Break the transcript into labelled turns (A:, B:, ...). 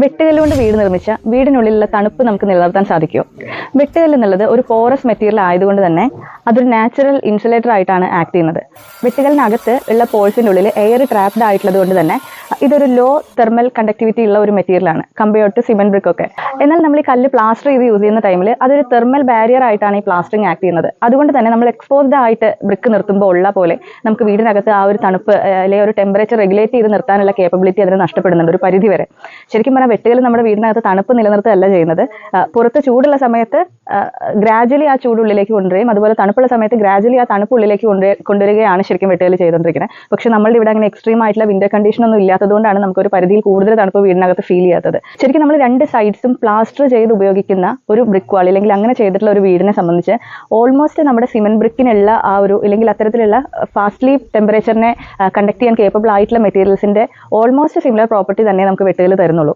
A: വെട്ടുകല്ല് കൊണ്ട് വീട് നിർമ്മിച്ച വീടിനുള്ളിലുള്ള തണുപ്പ് നമുക്ക് നിലനിർത്താൻ സാധിക്കുമോ വെട്ടുകല്ല് എന്നുള്ളത് ഒരു പോറസ് മെറ്റീരിയൽ ആയതുകൊണ്ട് തന്നെ അതൊരു നാച്ചുറൽ ഇൻസുലേറ്റർ ആയിട്ടാണ് ആക്ട് ചെയ്യുന്നത്. വെട്ടുകല്ലിനകത്ത് ഉള്ള പോൾസിന്റെ ഉള്ളിൽ എയർ ട്രാപ്ഡ് ആയിട്ടുള്ളത് കൊണ്ട് തന്നെ ഇതൊരു ലോ തെർമൽ കണ്ടക്ടിവിറ്റി ഉള്ള ഒരു മെറ്റീരിയലാണ് കമ്പയർ ടു സിമെന്റ് ബ്രിക്ക് ഒക്കെ. എന്നാൽ നമ്മൾ ഈ കല്ല് പ്ലാസ്റ്റർ ചെയ്ത് യൂസ് ചെയ്യുന്ന ടൈമിൽ അതൊരു തെർമൽ ബാരിയർ ആയിട്ടാണ് ഈ പ്ലാസ്റ്ററിങ് ആക്ട് ചെയ്യുന്നത്. അതുകൊണ്ട് തന്നെ നമ്മൾ എക്സ്പോസ്ഡ് ആയിട്ട് ബ്രിക്ക് നിർത്തുമ്പോൾ ഉള്ള പോലെ നമുക്ക് വീടിനകത്ത് ആ ഒരു തണുപ്പ് അല്ലെങ്കിൽ ഒരു ടെമ്പറേച്ചർ റെഗുലേറ്റ് ചെയ്ത് നിർത്താനുള്ള കേപ്പബിലിറ്റി അതിന് നഷ്ടപ്പെടുന്നുണ്ട് ഒരു പരിധി വരെ ശരിക്കും പറഞ്ഞാൽ വെട്ടുകൾ നമ്മുടെ വീടിനകത്ത് തണുപ്പ് നിലനിർത്തുകയല്ല ചെയ്യുന്നത്. പുറത്ത് ചൂടുള്ള സമയത്ത് ഗ്രാജുവലി ആ ചൂട് ഉള്ളിലേക്ക് അതുപോലെ തണുപ്പുള്ള സമയത്ത് ഗ്രാജുവലി ആ തണുപ്പ് ഉള്ളിലേക്ക് കൊണ്ടുവ- കൊണ്ടുവരികയാണ് ശരിക്കും വെട്ടുകൾ ചെയ്തുകൊണ്ടിരിക്കുന്നത്. പക്ഷെ നമ്മളുടെ ഇവിടെ അങ്ങനെ എക്സ്ട്രീം ആയിട്ടുള്ള വിന്റർ കണ്ടീഷൻ ഒന്നും ഇല്ലാത്തതുകൊണ്ടാണ് നമുക്ക് ഒരു പരിധിയിൽ കൂടുതൽ തണുപ്പ് വീടിനകത്ത് ഫീൽ ചെയ്യാത്തത്. ശരിക്കും നമ്മൾ രണ്ട് സൈഡ്സും പ്ലാസ്റ്റർ ചെയ്ത് ഉപയോഗിക്കുന്ന ഒരു ബ്രിക്ക് വാൾ അല്ലെങ്കിൽ അങ്ങനെ ചെയ്തിട്ടുള്ള ഒരു വീടിനെ സംബന്ധിച്ച് ഓൾമോസ്റ്റ് നമ്മുടെ സിമെന്റ് ബ്രിക്കിനുള്ള ആ ഒരു അല്ലെങ്കിൽ അത്തരത്തിലുള്ള ഫാസ്റ്റ്ലി ടെമ്പറേച്ചറിനെ കണ്ടക്ട് ചെയ്യാൻ കേപ്പബിൾ ആയിട്ടുള്ള മെറ്റീരിയൽസിന്റെ ഓൾമോസ്റ്റ് സിമിലർ പ്രോപ്പർട്ടി തന്നെ നമുക്ക് വെട്ടുകൾ തരുന്നുള്ളൂ.